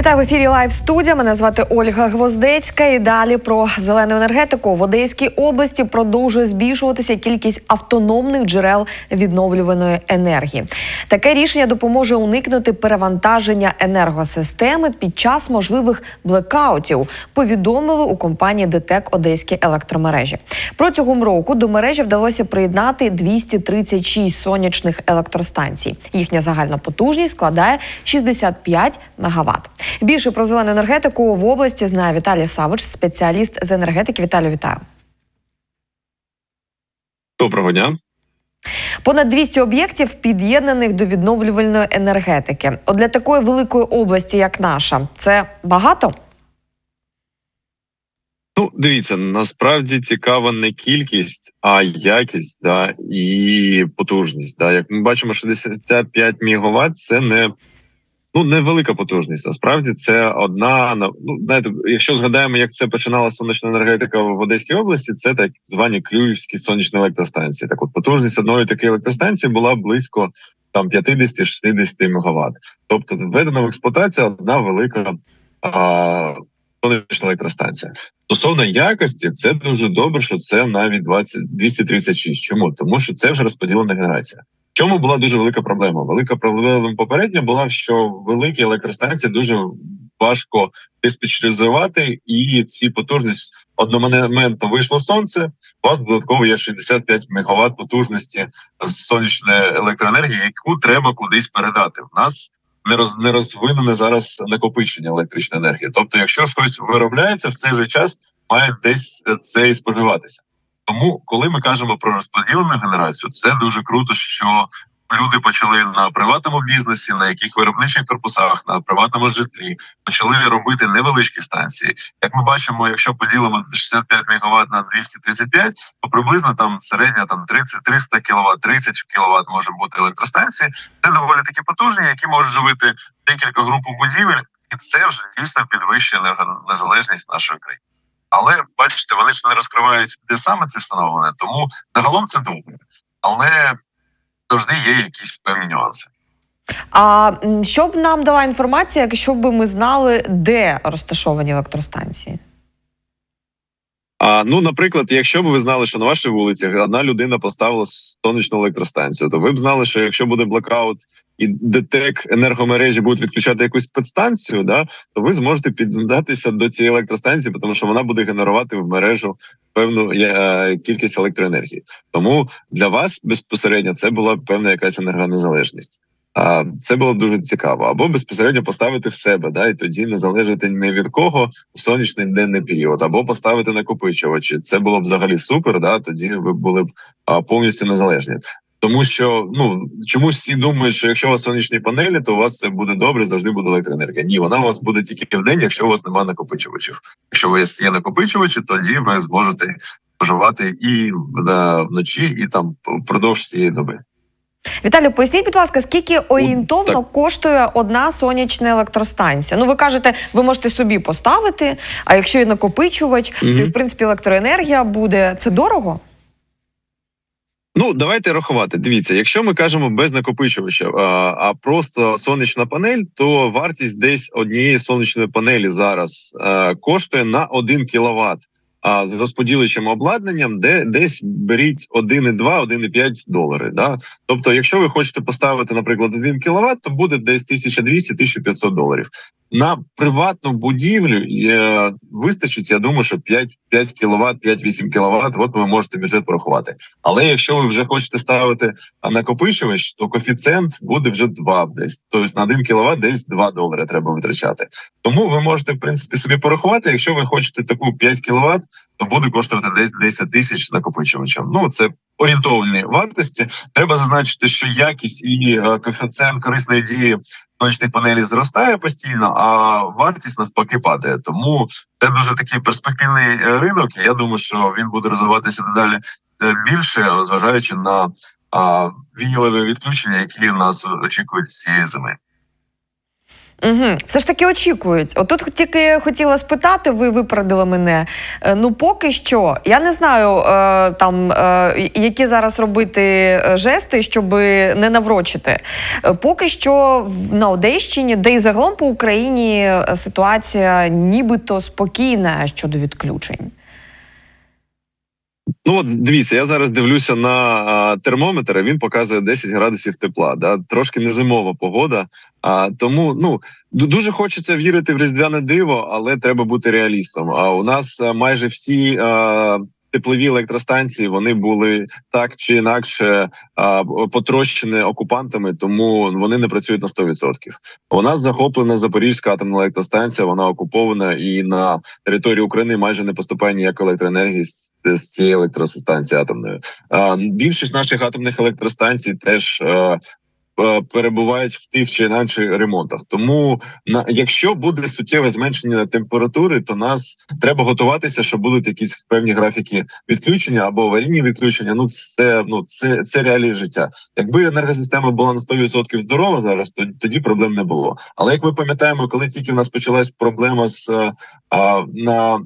Вітаю в ефірі Лайв студія. Мене звати Ольга Гвоздецька. І далі про зелену енергетику в Одеській області продовжує збільшуватися кількість автономних джерел відновлюваної енергії. Таке рішення допоможе уникнути перевантаження енергосистеми під час можливих блекаутів. Повідомили у компанії ДТЕК Одеські електромережі. Протягом року до мережі вдалося приєднати 236 сонячних електростанцій. Їхня загальна потужність складає 65 мегаватт. Більше про зелену енергетику в області знає Віталій Савич, спеціаліст з енергетики. Віталію, вітаю. Доброго дня. Понад 200 об'єктів під'єднаних до відновлювальної енергетики. От для такої великої області, як наша, це багато. Ну, дивіться, насправді цікава не кількість, а якість да, і потужність. Да. Як ми бачимо, 65 МВт – це не ну невелика потужність. Насправді це одна ну знаєте, якщо згадаємо, як це починала сонячна енергетика в Одеській області, це так звані Клюївські сонячні електростанції. Так, от потужність одної такої електростанції була близько там 50-60 МВт. Тобто введена в експлуатацію одна велика. А, сонячна електростанція стосовно якості, це дуже добре, що це навіть 20, 236. Чому тому, що це вже розподілена генерація. В чому була дуже велика проблема? Велика проблема попередня була, що великі електростанції дуже важко диспетчеризувати, і ці потужність одномоментно вийшло сонце. У вас додатково є 65 МВт потужності з сонячної електроенергії, яку треба кудись передати. У нас не роз не розвинене зараз накопичення електричної енергії. Тобто, якщо щось виробляється в цей же час, має десь це і споживатися. Тому, коли ми кажемо про розподілену генерацію, це дуже круто, що люди почали на приватному бізнесі, на яких виробничих корпусах, на приватному житлі почали робити невеличкі станції. Як ми бачимо, якщо поділимо 65 МВт на 235, то приблизно там середня там 30 300 кВт, 30 кВт може бути електростанції. Це доволі такі потужні, які можуть живити декілька груп будівель, і це вже дійсно підвищує незалежність нашої країни. Але бачите, вони ж не розкривають, де саме це встановлене, тому загалом це добре. Але завжди є якісь певні нюанси. А що б нам дала інформація, якщо б ми знали, де розташовані електростанції? А ну, наприклад, якщо б ви знали, що на вашій вулиці одна людина поставила сонячну електростанцію, то ви б знали, що якщо буде блекаут і ДТЕК енергомережі будуть відключати якусь підстанцію, да то ви зможете піддатися до цієї електростанції, тому що вона буде генерувати в мережу певну е, кількість електроенергії. Тому для вас безпосередньо це була певна якась енергонезалежність. Це було б дуже цікаво, або безпосередньо поставити в себе, да, і тоді не залежати ні від кого в сонячний денний період, або поставити накопичувачі. Це було б взагалі супер. Да, тоді ви були б повністю незалежні. Тому що ну чомусь всі думають, що якщо у вас сонячні панелі, то у вас все буде добре, завжди буде електроенергія. Ні, вона у вас буде тільки в день, якщо у вас немає накопичувачів. Якщо у вас є накопичувачі, тоді ви зможете споживати і вночі, і там впродовж цієї доби. Віталію, поясніть, будь ласка, скільки орієнтовно так. коштує одна сонячна електростанція? Ну, ви кажете, ви можете собі поставити, а якщо є накопичувач, угу. то в принципі електроенергія буде це дорого? Ну, давайте рахувати. Дивіться, якщо ми кажемо без накопичувача, а, а просто сонячна панель, то вартість десь однієї сонячної панелі зараз а, коштує на 1 кВт а з розподіличим обладнанням, де десь беріть 1,2, 1,5 долари. Да? Тобто, якщо ви хочете поставити, наприклад, 1 кВт, то буде десь 1200-1500 доларів. На приватну будівлю е, вистачить, я думаю, що 5 5 кВт, 5-8 кВт, от ви можете бюджет порахувати. Але якщо ви вже хочете ставити накопичувач, то коефіцієнт буде вже 2 десь. Тобто на 1 кВт десь 2 долари треба витрачати. Тому ви можете в принципі собі порахувати. Якщо ви хочете таку 5 кВт, то буде коштувати десь 10 тисяч з накопичувачем. Ну це орієнтовні вартості. Треба зазначити, що якість і е, коефіцієнт корисної дії сонячних панелі зростає постійно, а вартість навпаки падає. Тому це дуже такий перспективний е, ринок. Я думаю, що він буде розвиватися дедалі е, більше, зважаючи на вінілеві відключення, які нас очікують цієї зими. Угу. Все ж таки очікують. Отут тільки хотіла спитати, ви випередили мене. Е, Ну, поки що, я не знаю е, там, е, які зараз робити жести, щоб не наврочити. Поки що на Одещині, де і загалом по Україні ситуація нібито спокійна щодо відключень. Ну от дивіться, я зараз дивлюся на термометр. Він показує 10 градусів тепла. Да? Трошки незимова погода. А тому ну дуже хочеться вірити в різдвяне диво, але треба бути реалістом. А у нас а, майже всі а, теплові електростанції вони були так чи інакше а, потрощені окупантами, тому вони не працюють на 100%. У нас захоплена Запорізька атомна електростанція. Вона окупована і на території України майже не поступає ніякої електроенергії з, з цієї електростанції атомної. А, більшість наших атомних електростанцій теж. е, е, Перебувають в тих чи інших ремонтах, тому на якщо буде суттєве зменшення температури, то нас треба готуватися, що будуть якісь певні графіки відключення або аварійні відключення. Ну це ну це, це реалії життя. Якби енергосистема була на 100% здорова зараз, то тоді проблем не було. Але як ми пам'ятаємо, коли тільки в нас почалась проблема з е, а, на е,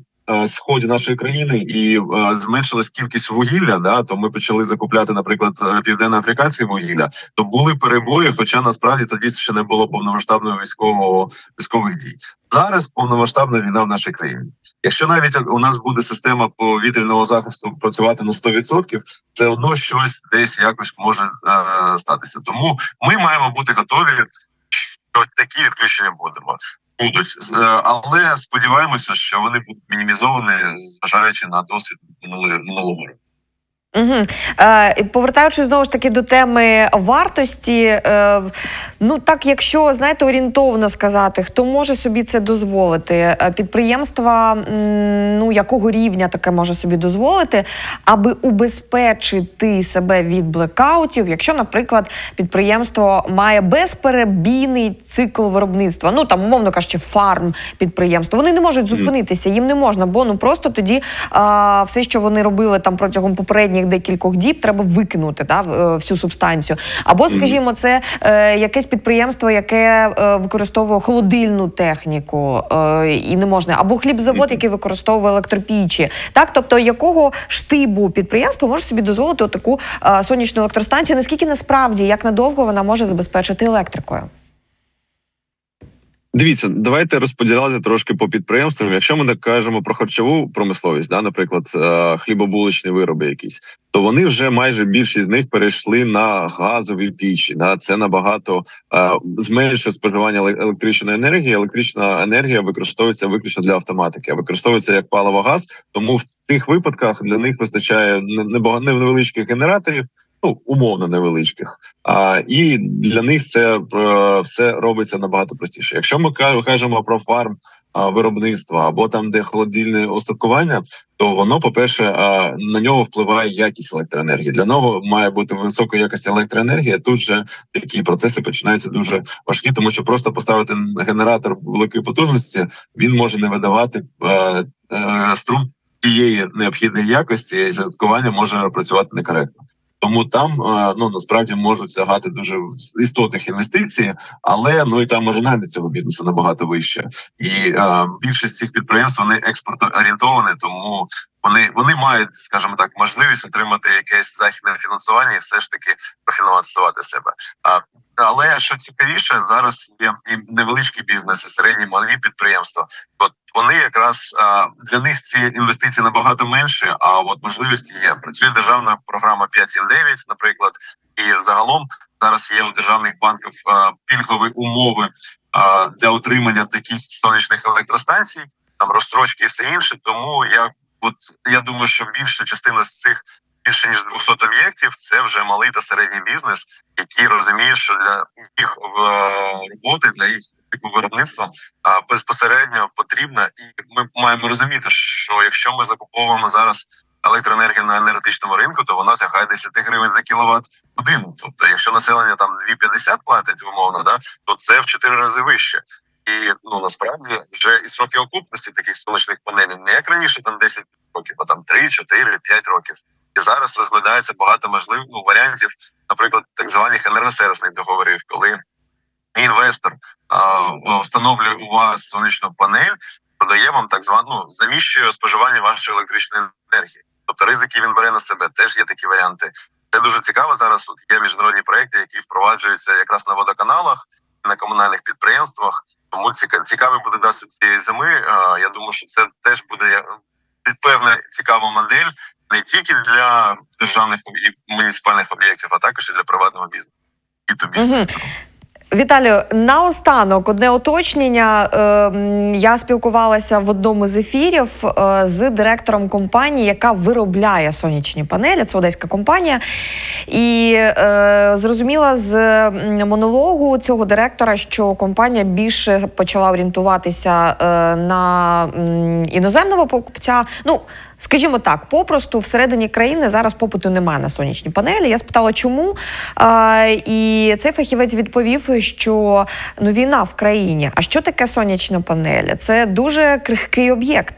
сході нашої країни і е, зменшилась кількість вугілля, да то ми почали закупляти, наприклад, е, південноафриканське вугілля, то були перебої, хоча насправді тоді ще не було повномасштабного військового військових дій. Зараз повномасштабна війна в нашій країні. Якщо навіть у нас буде система повітряного захисту працювати на 100%, це одно щось десь якось може е, статися. Тому ми маємо бути готові, що такі відключення будемо. Будуть, е, але сподіваємося, що вони будуть мінімізовані, зважаючи на досвід минулого року. Угу. Е, повертаючись знову ж таки до теми вартості, е, ну так, якщо знаєте, орієнтовно сказати, хто може собі це дозволити, Е, підприємства ну якого рівня таке може собі дозволити, аби убезпечити себе від блекаутів, якщо, наприклад, підприємство має безперебійний цикл виробництва, ну там умовно кажучи, фарм підприємство, вони не можуть зупинитися, їм не можна, бо ну просто тоді а, все, що вони робили там протягом попередніх декількох діб, треба викинути да, е, всю субстанцію. Або, скажімо, це е, якесь підприємство, яке е, використовує холодильну техніку е, і не можна, або хлібзавод, який використовує електропічі. Так, тобто якого штибу підприємство може собі дозволити таку сонячну електростанцію? Наскільки насправді як надовго вона може забезпечити електрикою? Дивіться, давайте розподіляти трошки по підприємствам. Якщо ми так кажемо про харчову промисловість, да, наприклад, е, хлібобуличні вироби, якісь, то вони вже майже більшість з них перейшли на газові пічі. Да, це набагато е, зменшує споживання електричної енергії. Електрична енергія використовується виключно для автоматики, а використовується як паливо газ. Тому в цих випадках для них вистачає не- невеличких генераторів. Ну, умовно невеличких, а і для них це е, все робиться набагато простіше. Якщо ми ка- кажемо про фарм виробництва або там, де холодильне остаткування, то воно, по перше, на нього впливає якість електроенергії. Для нього має бути високої якості електроенергія. Тут же такі процеси починаються дуже важкі, тому що просто поставити генератор великої потужності він може не видавати е, е, струм тієї необхідної якості, і зарядкування може працювати некоректно. Тому там е, ну насправді можуть сягати дуже істотних інвестицій, але ну і там маржинальність цього бізнесу набагато вища. І е, більшість цих підприємств вони експортоорієнтовані, тому вони вони мають, скажімо так, можливість отримати якесь західне фінансування і все ж таки профінансувати себе. А але що цікавіше, зараз є і невеличкі бізнеси, середні малі підприємства. От вони якраз для них ці інвестиції набагато менше. А от можливості є. Працює державна програма 5.7.9, наприклад, і загалом зараз є у державних банків пільгові умови для утримання таких сонячних електростанцій, там розстрочки і все інше. Тому я от я думаю, що більша частина з цих більше ніж 200 об'єктів це вже малий та середній бізнес, який розуміє, що для їх роботи для їх типу виробництва а, безпосередньо потрібна, і ми маємо розуміти, що якщо ми закуповуємо зараз електроенергію на енергетичному ринку, то вона сягає 10 гривень за кіловат годину. Тобто, якщо населення там 2,50 платить умовно, да то це в 4 рази вище. І ну насправді вже і сроки окупності таких сонячних панелей не як раніше, там 10 років, а там 3, 4, 5 років. І зараз розглядається багато можливих ну, варіантів, наприклад, так званих енергосервісних договорів, коли інвестор а, встановлює у вас сонячну панель, продає вам так звану ну, заміщує споживання вашої електричної енергії. Тобто ризики він бере на себе. Теж є такі варіанти. Це дуже цікаво зараз. От є міжнародні проекти, які впроваджуються якраз на водоканалах, на комунальних підприємствах. Тому ціка- цікавий буде досвід цієї зими. Я думаю, що це теж буде певна цікава модель не тільки для державних і муніципальних об'єктів, а також і для приватного бізнесу. І тобі. Віталію, наостанок одне уточнення. Е, Я спілкувалася в одному з ефірів е, з директором компанії, яка виробляє сонячні панелі. Це одеська компанія. І е, зрозуміла з монологу цього директора, що компанія більше почала орієнтуватися е, на іноземного покупця. Ну, Скажімо так, попросту всередині країни зараз попиту немає на сонячні панелі. Я спитала, чому. А, і цей фахівець відповів, що ну війна в країні. А що таке сонячна панель? Це дуже крихкий об'єкт,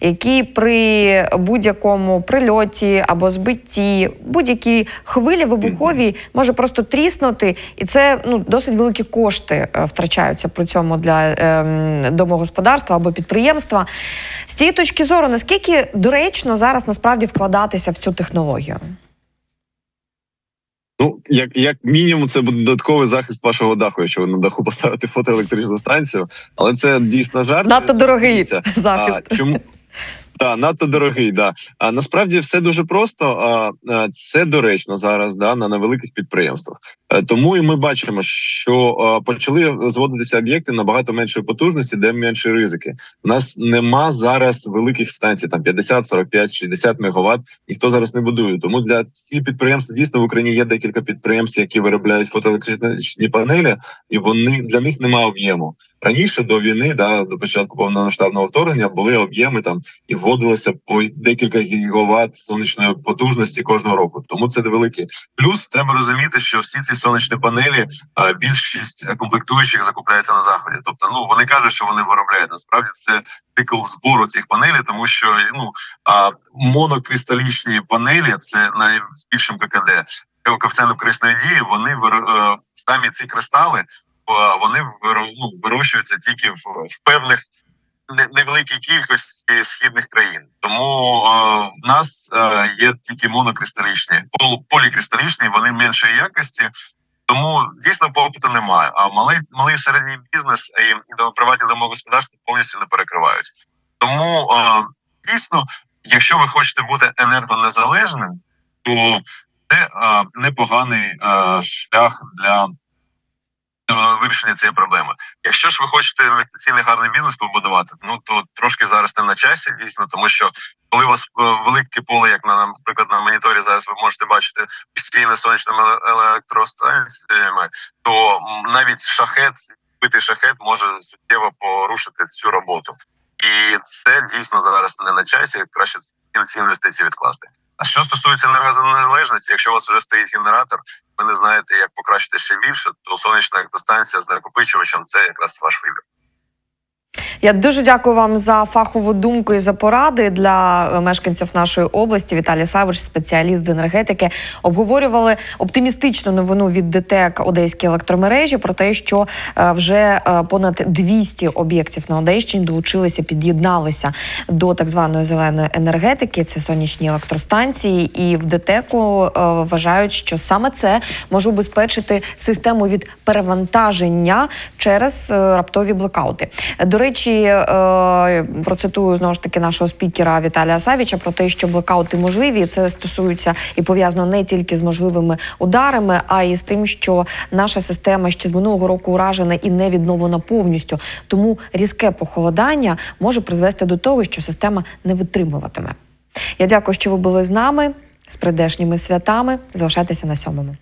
який при будь-якому прильоті або збитті, будь-якій хвилі вибухові може просто тріснути, і це ну досить великі кошти е, втрачаються при цьому для ем, домогосподарства або підприємства. З цієї точки зору, наскільки доречно зараз насправді вкладатися в цю технологію? Ну, як, як мінімум, це буде додатковий захист вашого даху, якщо ви на даху поставите фотоелектричну станцію. Але це дійсно жарт. Надто дорогий захист. А, чому? Так, надто дорогий, да. А насправді все дуже просто. А, це доречно зараз да, на невеликих підприємствах. Е, Тому і ми бачимо, що почали зводитися об'єкти набагато меншої потужності, де менші ризики. У нас нема зараз великих станцій, там 50, 45, 60 мегаватт. Ніхто зараз не будує. Тому для ці підприємства дійсно в Україні є декілька підприємств, які виробляють фотоелектричні панелі, і вони для них немає об'єму. Раніше до війни, да, до початку повномасштабного вторгнення, були об'єми там і вводилося по декілька гігават сонячної потужності кожного року. Тому це невелике. Плюс треба розуміти, що всі ці сонячні панелі, більшість комплектуючих закупляється на заході. Тобто, ну вони кажуть, що вони виробляють. Насправді це цикл збору цих панелей, тому що ну а, монокристалічні панелі це найбільшим ККД. Коефіцієнт корисної дії. Вони е, самі ці кристали. е, Вони ну, вирощуються тільки в, певних невеликій кількості східних країн. Тому е, в нас е, є тільки монокристалічні, пол, полікристалічні, вони меншої якості. Тому дійсно попиту немає. А малий малий середній бізнес і, приватні домогосподарства повністю не перекривають. Тому е, дійсно, якщо ви хочете бути енергонезалежним, то це е, непоганий е, шлях для вирішення цієї проблеми. Якщо ж ви хочете інвестиційний гарний бізнес побудувати, ну то трошки зараз не на часі, дійсно, тому що коли у вас е, велике поле, як на наприклад на моніторі, зараз ви можете бачити постійно сонячними електростанціями, то навіть шахет, битий шахет може суттєво порушити цю роботу. І це дійсно зараз не на часі. Краще ці інвестиції відкласти. А що стосується енергонезалежності, якщо у вас вже стоїть генератор, ви не знаєте, як покращити ще більше, то сонячна електростанція з накопичувачем це якраз ваш вибір. Я дуже дякую вам за фахову думку і за поради для е, мешканців нашої області. Віталій Савич, спеціаліст з енергетики, обговорювали оптимістичну новину від ДТЕК Одеські електромережі про те, що е, вже е, понад 200 об'єктів на Одещині долучилися, під'єдналися до так званої зеленої енергетики. Це сонячні електростанції, і в ДТЕКу вважають, що саме це може убезпечити систему від перевантаження через раптові блокаути. До речі, е, процитую знову ж таки нашого спікера Віталія Савіча про те, що блокаути можливі. Це стосується і пов'язано не тільки з можливими ударами, а й з тим, що наша система ще з минулого року уражена і не відновлена повністю. Тому різке похолодання може призвести до того, що система не витримуватиме. Я дякую, що ви були з нами з прийдешніми святами. Залишайтеся на сьомому.